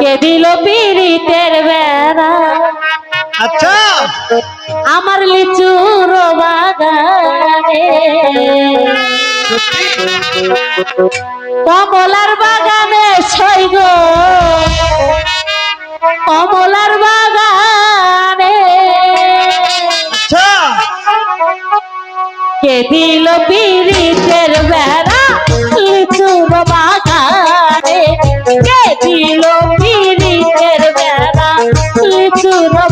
কে দিল পিরিতের বেড়া? আচ্ছা। আমার লিচুর বাগানে কমলার বাগানে ছয় কমলার বাগানে। আচ্ছা। কে দিল Allah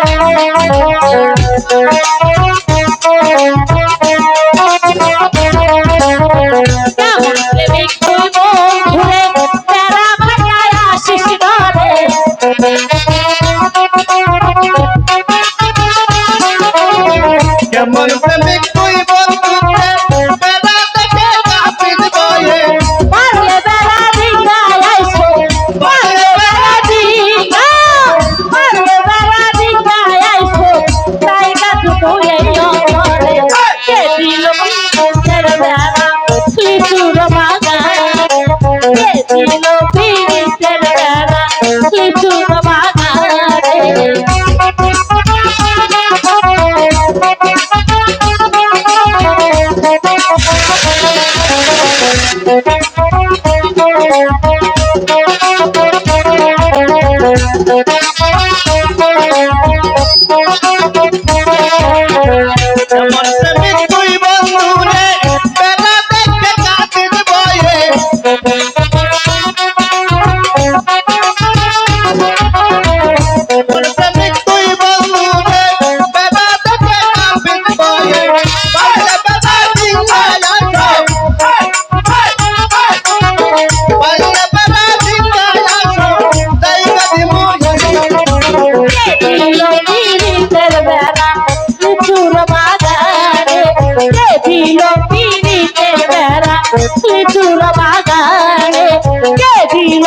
love me. লিচুর বাগানে কে দিল